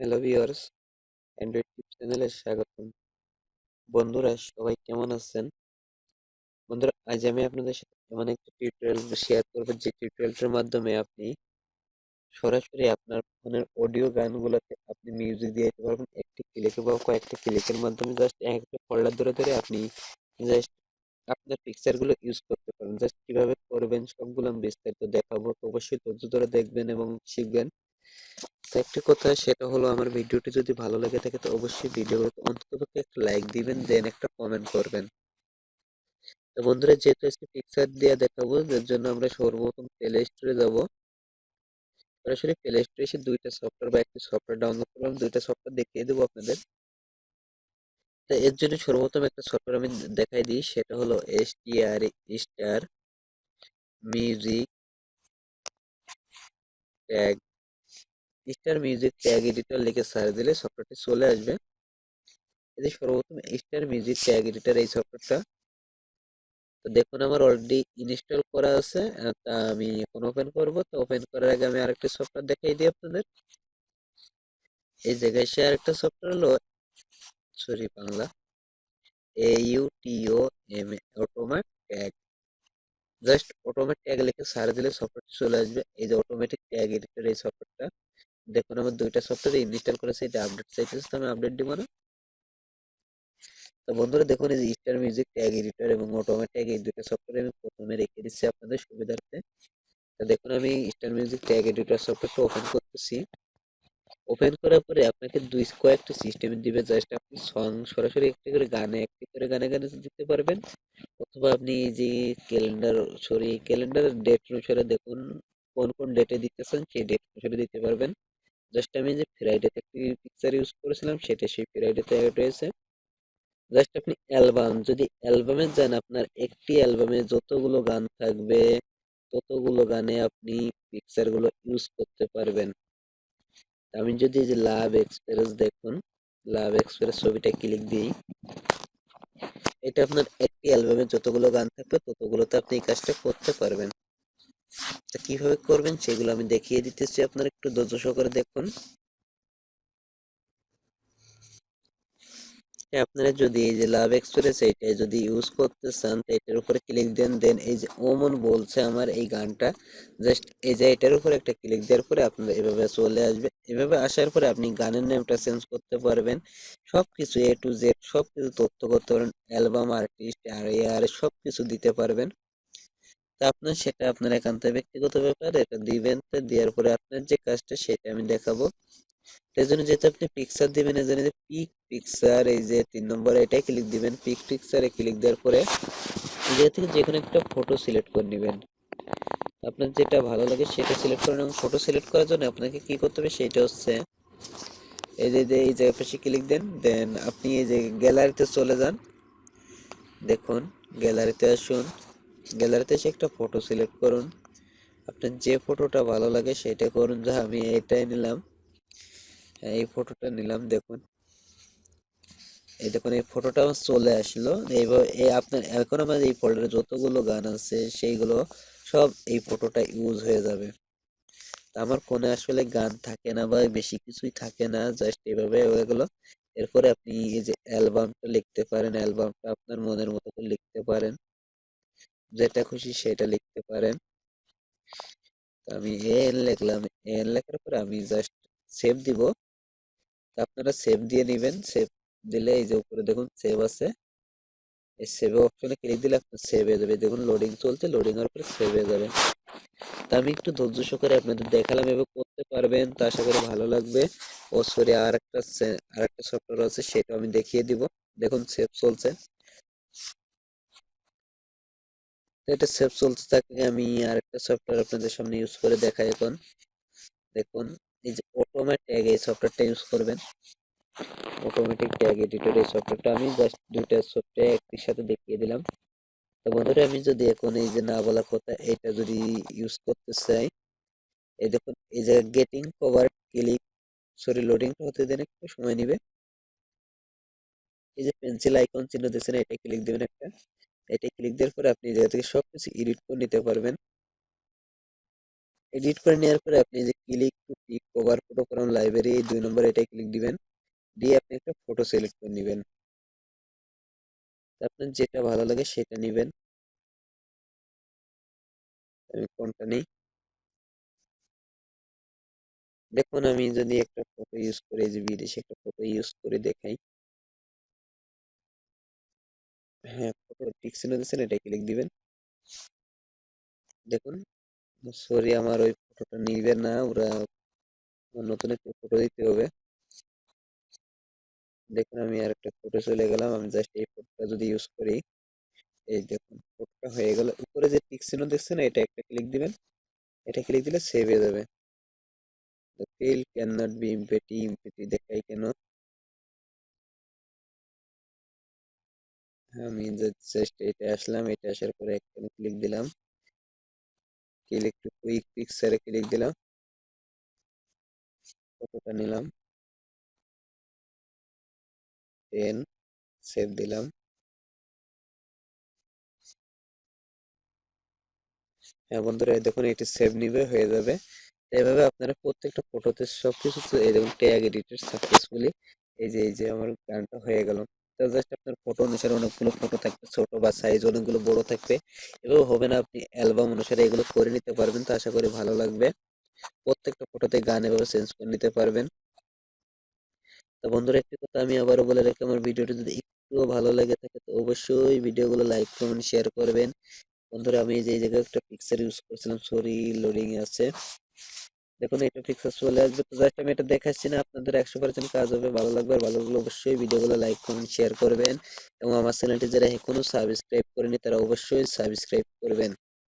Hello viewers Android টিপ চ্যানেলে স্বাগতম। বন্ধুরা, সবাই কেমন আছেন? বন্ধুরা, আজ আমি আপনাদের সাথে এমন একটা টিউটোরিয়াল শেয়ার করব, যে টিউটোরিয়ালটার মাধ্যমে আপনি সরাসরি আপনার ফোনের অডিও গানগুলোতে আপনি মিউজিক দিয়ে দিতে পারবেন। একটি ক্লিকে বা কয়েকটি ক্লিকের মাধ্যমে জাস্ট একটা ফোল্ডার ধরে ধরে আপনি জাস্ট আপনার পিকচারগুলো ইউজ করতে পারেন জাস্ট কীভাবে করবেন, সবগুলো আমি বিস্তারিত দেখাবো। অবশ্যই ধৈর্য ধরে দেখবেন এবং শিখবেন। তো একটি কথা সেটা হলো আমার ভিডিওটি যদি ভালো লেগে থাকে তো অবশ্যই ভিডিওতে অন্ততপক্ষে একটা লাইক দিবেন দেন একটা কমেন্ট করবেন। তো বন্ধুরা, যেহেতু আজকে পিকচার দিয়ে দেখাবো যার জন্য আমরা সর্বপ্রথম প্লে স্টোরে যাব। সরাসরি প্লে স্টোরে এসে দুইটা সফটওয়্যার বা একটি সফটওয়্যার ডাউনলোড করলাম, দুইটা সফটওয়্যার দেখিয়ে দেবো আপনাদের। তো এর জন্য সর্বপ্রথম একটা সফটওয়্যার আমি দেখাই দিই, সেটা হলো S T R star music tag star music tag editor লিখে সার্চ দিলে সফটওয়্যারটি চলে আসবে। এই সর্বপ্রথম স্টার মিউজিক ট্যাগ এডিটর এই সফটওয়্যারটা তো দেখুন, আমার অলরেডি ইনস্টল করা আছে তা আমি এখন ওপেন করব। তো ওপেন করার আগে আমি আরেকটা সফটওয়্যার দেখাই দিই আপনাদের। এই জায়গায় সে আরেকটা সফটওয়্যার হলো sorry Bangla. A U T O M automate tag just automate tag লিখে সার্চ দিলে সফটওয়্যারটি চলে আসবে। এই যে অটোমেটিক ট্যাগ এডিটর এই সফটওয়্যারটা দেখুন, আমার দুইটা সফটওয়্যার ইনস্টল করেছে, এটা আপডেট চাইতেছে, তো আমি আপডেট দিব না। তো বন্ধুরা, দেখুন, এই স্টার মিউজিক ট্যাগ এডিটর এবং অটোমেট ট্যাগ এই দুটো সফটওয়্যার আমি প্রথমে রেখে দিচ্ছি আপনাদের সুবিধার্থে। তো দেখুন, আমি স্টার মিউজিক ট্যাগ এডিটর সফটওয়্যারটা ওপেন করতেছি। ওপেন করার পরে আপনাকে দুই, কয়েকটা সিস্টেম দিবে। জাস্ট আপনি সং সরাসরি একটি করে গানে, একটি করে গানে গানে দিতে পারবেন। অথবা আপনি এই যে ক্যালেন্ডার সরি ক্যালেন্ডার ডেট অনুসারে দেখুন, কোন কোন ডেটে দিতেছেন সেই ডেট অনুসারে দিতে পারবেন। জাস্ট আমি যে ফ্রাইডেতে একটি পিকচার ইউজ করেছিলাম, সেটা সেই ফ্রাইডেতে হয়েছে জাস্ট আপনি অ্যালবাম যদি অ্যালবামে যান, আপনার একটি অ্যালবামে যতগুলো গান থাকবে, ততগুলো গানে আপনি পিকচারগুলো ইউজ করতে পারবেন। আমি যদি যে লাভ এক্সপ্রেস দেখুন লাভ এক্সপ্রেস ছবিটা ক্লিক দিই, এটা আপনার একটি অ্যালবামে যতগুলো গান থাকবে, ততগুলোতে আপনি এই কাজটা করতে পারবেন। তা কীভাবে করবেন সেগুলো আমি দেখিয়ে দিতেছি আপনারা, একটু ধৈর্য সহকারে দেখুন। আপনারা যদি এই যে লাভ এক্সপ্রেস এইটা যদি ইউজ করতে চান, তো এটার উপরে ক্লিক দেন দেন এই যে ওমন বলছে আমার এই গানটা জাস্ট এই যে এটার উপরে একটা ক্লিক দেওয়ার পরে আপনার এভাবে চলে আসবে। এভাবে আসার পরে আপনি গানের নামটা চেঞ্জ করতে পারবেন। সব কিছু এ টু জেড সব কিছু তথ্য করতে পারবেন। অ্যালবাম আর্টিস্ট আর ইয়ার সব কিছু দিতে পারবেন। আপনার সেটা আপনার একান্ত ব্যক্তিগত ব্যাপার, এটা দিবেন তো দেওয়ার পরে আপনার যে কাজটা সেটা আমি দেখাবো। এর জন্য যেহেতু আপনি পিকচার দিবেন, এর জন্য পিক পিকচার এই যে তিন নম্বরে এটাই ক্লিক দিবেন। পিক পিকচারে ক্লিক দেওয়ার পরে নিজে থেকে যে কোনো একটা ফটো সিলেক্ট করে নেবেন। আপনার যেটা ভালো লাগে সেটা সিলেক্ট করেন এবং ফটো সিলেক্ট করার জন্য আপনাকে কি করতে হবে সেটা হচ্ছে এই যে যে এই জায়গায় পাশে ক্লিক দেন দেন আপনি এই যে গ্যালারিতে চলে যান। দেখুন গ্যালারিতে আসুন। গ্যালারিতে এসে একটা ফটো সিলেক্ট করুন। আপনার যে ফটোটা ভালো লাগে সেটা করুন যা আমি এটাই নিলাম। এই ফটোটা নিলাম, দেখুন। এই দেখুন, এই ফটোটা আমার চলে আসলো। এইভাবে এই আপনার এখন আমার এই ফোল্ডারে যতগুলো গান আছে সেইগুলো সব এই ফটোটা ইউজ হয়ে যাবে। আমার ফোনে আসলে গান থাকে না বা বেশি কিছুই থাকে না জাস্ট এইভাবে এগুলো। এরপরে আপনি এই যে অ্যালবামটা লিখতে পারেন অ্যালবামটা আপনার মনের মতো লিখতে পারেন। যেটা খুশি সেটা লিখতে পারেন। আমি এন লিখলাম। এন লেখার পরে আমি জাস্ট সেভ দিব। আপনারা সেভ দিয়ে নেবেন। সেভ দিলে এই যে উপরে দেখুন সেভ আছে। এই সেভ অপশনে ক্লিক দিলে আপনার সেভ হয়ে যাবে। দেখুন লোডিং চলছে। লোডিং এর পরে সেভ হয়ে যাবে। তা আমি একটু ধৈর্য সহকারে আপনাদের দেখালাম এভাবে করতে পারবেন। তা আশা করি ভালো লাগবে। ও সরি আর একটা আর একটা সফটওয়্যার আছে সেটা আমি দেখিয়ে দিব। দেখুন সেভ চলছে তো এটা সেভ চলতে থাকে। আমি আরেকটা সফটওয়্যার আপনাদের সামনে ইউজ করে দেখাই এখন। দেখুন, এই যে অটোমেট ট্যাগ এই সফটওয়্যারটা ইউজ করবেন। অটোমেটিক ট্যাগ এডিটর এই সফটওয়্যারটা আমি জাস্ট দুইটা সফটওয়্যার একটির সাথে দেখিয়ে দিলাম। তো বন্ধুরা, আমি যদি এখন এই যে না বলা কথা, এটা যদি ইউজ করতে চাই, এই দেখুন, এই যে গেটিং কভার ক্লিক সরি লোডিংটা হতে দেন একটু, সময় নিবে। এই যে পেন্সিল আইকন চিহ্ন দিচ্ছেন এটা ক্লিক দেবেন একটা। এটা ক্লিক দেওয়ার পরে আপনি জায়গা থেকে সবকিছু এডিট করে নিতে পারবেন। এডিট করে নেওয়ার পরে আপনি যে click to pick cover photo from library এই দুই নম্বর এটাই ক্লিক দিবেন। দিয়ে আপনি একটা ফটো সিলেক্ট করে নেবেন। আপনার যেটা ভালো লাগে সেটা নেবেন। আমি কোনটা নেই? দেখুন, আমি যদি একটা ফটো ইউজ করে যে বিদেশে একটা ফটো ইউজ করে দেখাই। হ্যাঁ ফটো টিক চিহ্ন দিচ্ছেন এটা ক্লিক দিবেন। দেখুন সরি আমার ওই ফটোটা নিবে না, ওরা নতুন একটা ফটো দিতে হবে। দেখুন, আমি আর একটা ফটো চলে গেলাম, আমি জাস্ট এই ফটোটা যদি ইউজ করি, এই দেখুন ফটোটা হয়ে গেল। উপরে যে টিক চিহ্ন দেখছেন এটা একটা ক্লিক দিবেন। এটা ক্লিক দিলে সেভ হয়ে যাবে। Field can not be empty empty দেখাই কেন? আমি জাস্ট এটা আসলাম, এটা আসার পরে এখানে ক্লিক দিলাম। ক্লিক টু কুইক পিকচারে ক্লিক দিলাম। ফটোটা নিলাম। টেন সেভ দিলাম। হ্যাঁ বন্ধুরা দেখুন, এটি সেভ নিবে, হয়ে যাবে। এভাবে আপনারা প্রত্যেকটা ফটোতে সবকিছু এই দেখুন ট্যাগ এডিটেড সাকসেসফুলি এই যে এই যে, আমার গানটা হয়ে গেল। আপনার ফটো অনুসারে অনেকগুলো ফটো থাকবে, ছোট বা সাইজ অনেকগুলো, বড় থাকবে। এভাবে হবে না, আপনি অ্যালবাম অনুসারে এগুলো করে নিতে পারবেন। তো আশা করি ভালো লাগবে। প্রত্যেকটা ফটোতে গান এভাবে চেঞ্জ করে নিতে পারবেন। তো বন্ধুরা, একটি কথা আমি আবারও বলে রাখি, আমার ভিডিওটি যদি একটুও ভালো লাগে থাকে, তো অবশ্যই ভিডিওগুলো লাইক কমেন্ট শেয়ার করবেন। বন্ধুরা, আমি যে জায়গায় একটা পিকচার ইউজ করছিলাম সরি লোডিং আছে। দেখুন, এটা পিকচার চলে আসবে। তো জাস্ট আমি এটা দেখাচ্ছি না, আপনাদের একশো পার্সেন্ট কাজ হবে, ভালো লাগবে। আর ভালো লাগলে অবশ্যই ভিডিওগুলো লাইক কমেন্ট শেয়ার করবেন। এবং আমার চ্যানেলটি যারা এখনও সাবস্ক্রাইব করেনি তারা অবশ্যই সাবস্ক্রাইব করবেন।